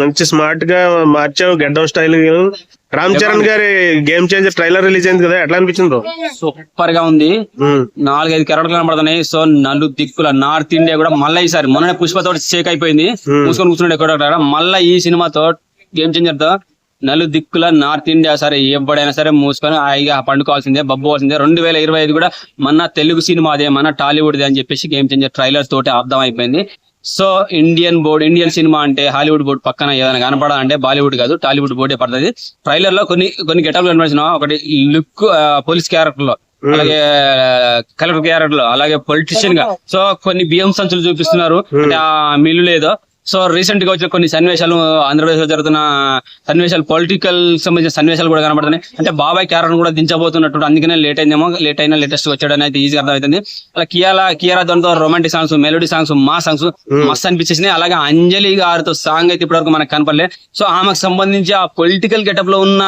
మంచి స్మార్ట్గా మార్చావు గెడ్డం స్టైల్ రామ్ చరణ్ గారి గేమ్ చేంజర్ ట్రైలర్ రిలీజ్ అయింది కదా ఎట్లా అనిపించింది సూపర్గా ఉంది. నాలుగైదు కెరటలు కనబడుతున్నాయి. సో నలు దిక్కుల నార్త్ ఇండియా కూడా మళ్ళీ ఈసారి మొన్న పుష్పతో షేక్ అయిపోయింది. మూసుకొని కూర్చుండే ఎక్కడ మళ్ళీ ఈ సినిమాతో గేమ్ చేంజర్తో నలు దిక్కుల నార్త్ ఇండియా సరే ఎప్పుడైనా సరే మూసుకొని హాయిగా పండుకోవాల్సిందే బబ్బోవాల్సిందే రెండు వేల ఇరవై ఐదు కూడా మన తెలుగు సినిమా అదే మన టాలీవుడ్ అని చెప్పేసి గేమ్ చేంజర్ ట్రైలర్ తోటి అర్థం అయిపోయింది. So Indian board Indian cinema అంటే హాలీవుడ్ బోర్డు పక్కన ఏదైనా కనపడాలంటే బాలీవుడ్ కాదు టాలీవుడ్ బోర్డే పడుతుంది. ట్రైలర్లో కొన్ని కొన్ని గెటప్లు కనిపించిన ఒకటి లుక్ పోలీస్ క్యారెక్టర్లో అలాగే కలెక్టర్ క్యారెక్టర్లో అలాగే పొలిటీషియన్గా. సో కొన్ని బియ్యం సంచులు చూపిస్తున్నారు. అంటే ఆ మిల్లు లేదో సో రీసెంట్గా వచ్చిన కొన్ని సన్నివేశాలు ఆంధ్రప్రదేశ్లో జరుగుతున్న సన్నివేశాలు పొలిటికల్ సంబంధించిన సన్నివేశాలు కూడా కనబడుతున్నాయి. అంటే బాబాయ్ క్యారెక్టర్ కూడా దించబోతున్నట్టు అందుకనే లేట్ అయిందేమో లేట్ అయినా లేటెస్ట్ వచ్చాడు అనేది ఈజీగా అర్థమవుతుంది. అలా కియాలా కియారా దాంతో రొమాంటిక్ సాంగ్స్ మెలోడీ సాంగ్స్ మా సాంగ్స్ మస్తు అనిపించేసినాయి. అలాగే అంజలి గారితో సాంగ్ అయితే ఇప్పటివరకు మనకు కనపడలే. సో ఆమెకు సంబంధించి ఆ పొలిటికల్ గెటప్లో ఉన్న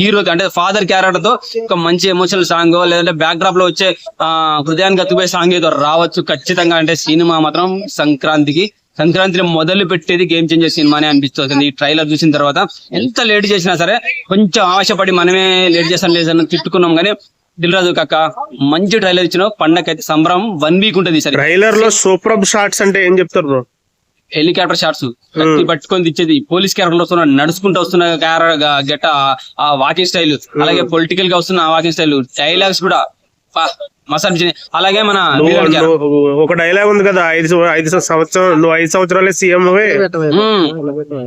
హీరోకి అంటే ఫాదర్ క్యారెక్టర్తో ఒక మంచి ఎమోషనల్ సాంగ్ లేదంటే బ్యాక్ డ్రాప్లో వచ్చే ఆ హృదయానికి అతుపోయే సాంగ్ ఏదో రావచ్చు ఖచ్చితంగా. అంటే సినిమా మాత్రం సంక్రాంతికి సంక్రాంతిని మొదలు పెట్టేది గేమ్ చేంజర్ సినిమానే అనిపిస్తుంది. ఈ ట్రైలర్ చూసిన తర్వాత ఎంత లేట్ చేసినా సరే కొంచెం ఆశపడి మనమే లేట్ చేసాం లేదని తిట్టుకున్నాం కానీ దిల్ రాజు కాక మంచి ట్రైలర్ ఇచ్చిన పండగ సంబరం వన్ వీక్ ఉంటుంది సరే. ట్రైలర్లో సూపర్ షార్ట్స్ అంటే ఏం చెప్తారు బ్రో హెలికాప్టర్ షాట్స్ కత్తి పట్టుకొని తెచ్చేది పోలీస్ క్యారెక్టర్ వస్తున్న నడుచుకుంటూ వస్తున్న గెట ఆ వాకింగ్ స్టైల్ అలాగే పొలిటికల్గా వస్తున్న ఆ వాకింగ్ స్టైల్ డైలాగ్స్ కూడా మస్తు అనిపించింది అలాగే మన ఒక డైలాగ్ ఉంది కదా ఐదు సం- ఐదు సంవత్సరం నువ్వు ఐదు సంవత్సరాలే సీఎం మ్మ్.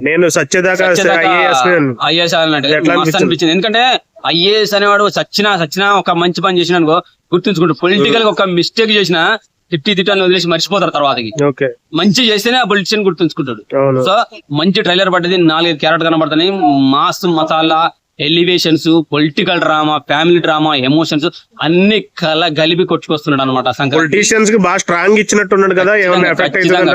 నేను సత్యదాకా ఐఏఎస్ ఐఏఎస్ అన్నట్టు. ఎట్లా మస్తు అనిపించింది? అనిపించింది. ఎందుకంటే ఐఏఎస్ అనేవాడు సచ్చినా సచ్చినా ఒక మంచి పని చేసిన అనుకో గుర్తుంచుకుంటూ. పొలిటికల్గా ఒక మిస్టేక్ చేసినా తిట్టి తిట్టాన్ని వదిలేసి మర్చిపోతారు తర్వాతకి. ఓకే. మంచి చేస్తేనే ఆ పొలిటిషియన్ గుర్తుంచుకుంటాడు. అవును. సో మంచి ట్రైలర్ పడ్డది నాలుగైదు క్యారెక్టర్ కనబడుతున్నాయి mass masala elevations political drama family drama emotions అన్ని కల గలిపి కొట్టుకొస్తున్నాడు అనమాట పొలిటీషియన్స్కి బాగా స్ట్రాంగ్ ఇచ్చినట్టున్నాడు కదా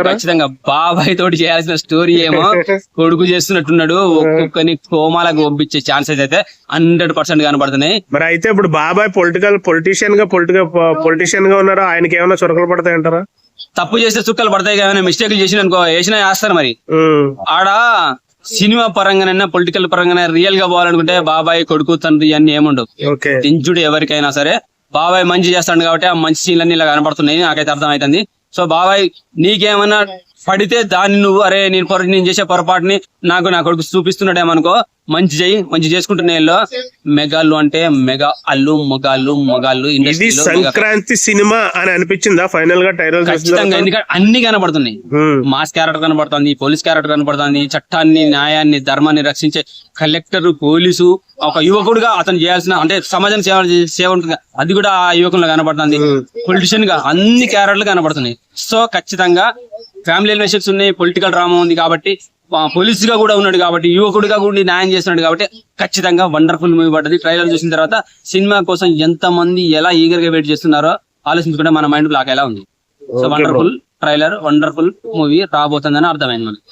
ఖచ్చితంగా బాబాయ్ తోటి చేయాల్సిన స్టోరీ ఏమో కొడుకు చేస్తున్నట్టున్నాడు ఒక్కొక్కని కోమాలకు పంపించే ఛాన్సెస్ అయితే హండ్రెడ్ పర్సెంట్ కనబడుతున్నాయి. మరి అయితే ఇప్పుడు బాబాయ్ పొలిటికల్ పొలిటీషియన్గా పొలిటికల్ పొలిటీషియన్గా ఉన్నారా? ఆయనకి ఏమైనా చురకలు పడతాయి అంటారా? తప్పు చేస్తే చుక్కలు పడతాయి కానీ మిస్టేక్లు చేసిన అనుకో వేసినా వేస్తారు మరి. ఆడ సినిమా పరంగానైనా పొలిటికల్ పరంగానే రియల్గా పోవాలనుకుంటే బాబాయ్ కొడుకు తండ్రి అన్ని ఏముండవు. దించుడు ఎవరికైనా సరే బాబాయ్ మంచి చేస్తాడు కాబట్టి ఆ మంచి సీన్లన్నీ ఇలా కనపడుతున్నాయి నాకైతే అర్థమవుతుంది సో బాబాయ్ నీకేమన్నా పడితే దాన్ని నువ్వు అరే నేను పొర నేను చేసే పొరపాటుని నాకు నా కొడుకు చూపిస్తున్నాడేమనుకో మంచి చెయ్యి మంచి చేసుకుంటున్నా మెగాళ్ళు అంటే మెగా అల్లు మొగాళ్ళు మొగాళ్ళు ఇది సంక్రాంతి సినిమా అని అనిపించిందా ఫైనల్గా టైరల్ ఖచ్చితంగా ఎందుకంటే అన్ని కనబడుతున్నాయి. మాస్ క్యారెక్టర్ కనబడుతుంది పోలీస్ క్యారెక్టర్ కనబడుతుంది చట్టాన్ని న్యాయాన్ని ధర్మాన్ని రక్షించే కలెక్టర్ పోలీసు ఒక యువకుడుగా అతను చేయాల్సిన అంటే సమాజం సేవ సేవ ఉంటుంది అది కూడా ఆ యువకుల్లో కనబడుతుంది. పొలిటిషియన్గా అన్ని క్యారెక్టర్లు కనబడుతున్నాయి. సో ఖచ్చితంగా ఫ్యామిలీ రిలేషన్స్ ఉన్నాయి పొలిటికల్ డ్రామా ఉంది కాబట్టి పోలీస్గా కూడా ఉన్నాడు కాబట్టి యువకుడిగా కూడా న్యాయం చేస్తున్నాడు కాబట్టి ఖచ్చితంగా వండర్ఫుల్ మూవీ పడ్డది. ట్రైలర్ చూసిన తర్వాత సినిమా కోసం ఎంత మంది ఎలా ఈగర్గా వెయిట్ చేస్తున్నారో ఆలోచించుకుంటే మన మైండ్ బ్లాక్ ఎలా ఉంది. So wonderful trailer wonderful movie రాబోతుందని అర్థమైంది మనకి.